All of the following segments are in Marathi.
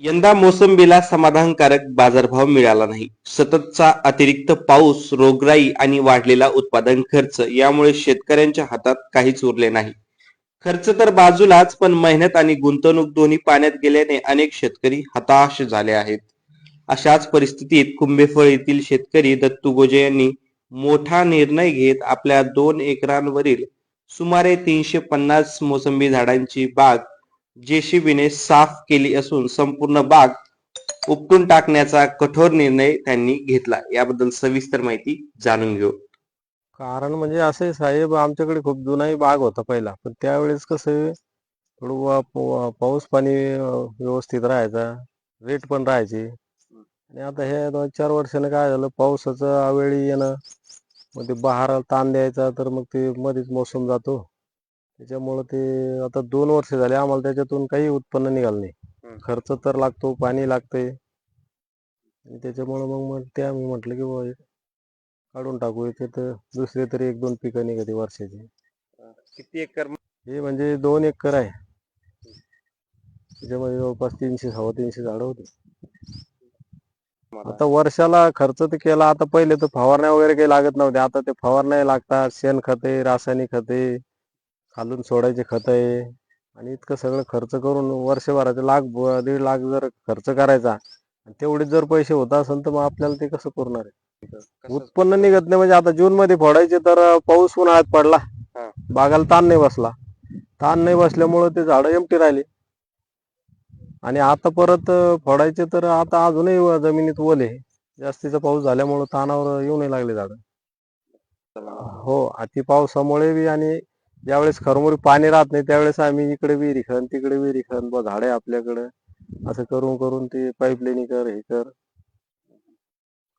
यंदा मोसंबीला समाधानकारक बाजारभाव मिळाला नाही. सततचा अतिरिक्त पाऊस रोगराई आणि वाढलेला उत्पादन खर्च यामुळे शेतकऱ्यांच्या हातात काहीच उरले नाही. खर्च तर बाजूलाच पण मेहनत आणि गुंतवणूक दोन्ही पाण्यात गेल्याने अनेक शेतकरी हताश झाले आहेत. अशाच परिस्थितीत कुंभेफळ येथील शेतकरी दत्तू गोजे यांनी मोठा निर्णय घेत आपल्या दोन एकरांवरील सुमारे तीनशे पन्नास मोसंबी झाडांची बाग जेसीबीने साफ केली असून संपूर्ण बाग उपटून टाकण्याचा कठोर निर्णय त्यांनी घेतला. याबद्दल सविस्तर माहिती जाणून घेऊ. कारण म्हणजे असं साहेब आमच्याकडे खूप जुनाही बाग होता पहिला. पण त्यावेळेस कसं थोडं वा- पाऊस पाणी व्यवस्थित राहायचा रेट पण राहायचे. आणि आता हे दोन चार वर्षाने काय झालं पावसाचं अवेळी येणं मग ते बहाराला ताण द्यायचा तर मग ते मध्येच मोसम जातो. त्याच्यामुळं ते आता दोन वर्ष झाले. आम्हाला त्याच्यातून काही उत्पन्न निघालं नाही. खर्च तर लागतो पाणी लागतंय. आणि त्याच्यामुळं मग मग ते आम्ही म्हटलं की हे काढून टाकू याचे तर दुसरे तरी एक दोन पिकं निघते वर्षाची. किती एकर हे म्हणजे दोन एकर आहे. त्याच्यामध्ये जवळपास तीनशे सव्वा तीनशे झाडं होते. आता वर्षाला खर्च तर केला. आता पहिले तर फवारण्या वगैरे काही लागत नव्हते आता ते फवारण्या लागतात. शेण खते रासायनिक खते खालून सोडायचे खत आहे. आणि इतकं सगळं खर्च करून वर्षभराचे लाख ब- दीड लाख जर खर्च करायचा आणि तेवढेच जर पैसे होत असेल तर मग आपल्याला ते कसं पुरणार आहे? उत्पन्न निघत नाही. म्हणजे आता जून मध्ये फोडायचे तर अं, पाऊस उन्हाळ्यात पडला. हा. बागाला ताण नाही बसला. ताण नाही बसल्यामुळं ते झाडं एमटी राहिली. आणि आता परत अं, फोडायचे तर आता अजूनही व- जमिनीत ओल आहे. जास्तीचा पाऊस झाल्यामुळं तानावर येऊ नाही लागले झाड. हो अति पावसामुळे बी आणि ज्यावेळेस खरमुरी पाणी राहत नाही त्यावेळेस आम्ही इकडे विहिरी खण तिकडे विहिरी खण ब झाडे आपल्याकडे. असं करून करून ते पाईपलाईन कर हे कर.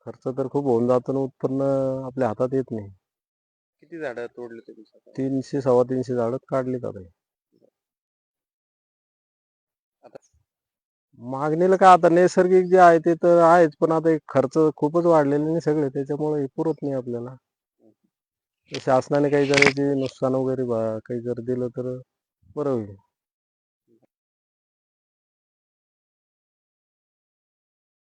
खर्च तर खूप होऊन जातो आणि उत्पन्न आपल्या हातात येत नाही. किती झाड तोडले तुम्ही तीनशे सव्वा तीनशे झाडं काढली जाते मागणीला काय आता नैसर्गिक जे आहे ते तर आहेच पण आता हे खर्च खूपच वाढलेले नाही सगळे त्याच्यामुळे हे पुरत नाही आपल्याला. शासनाने काही जर याची नुकसान वगैरे बा काही जर दिलं तर बरं होईल.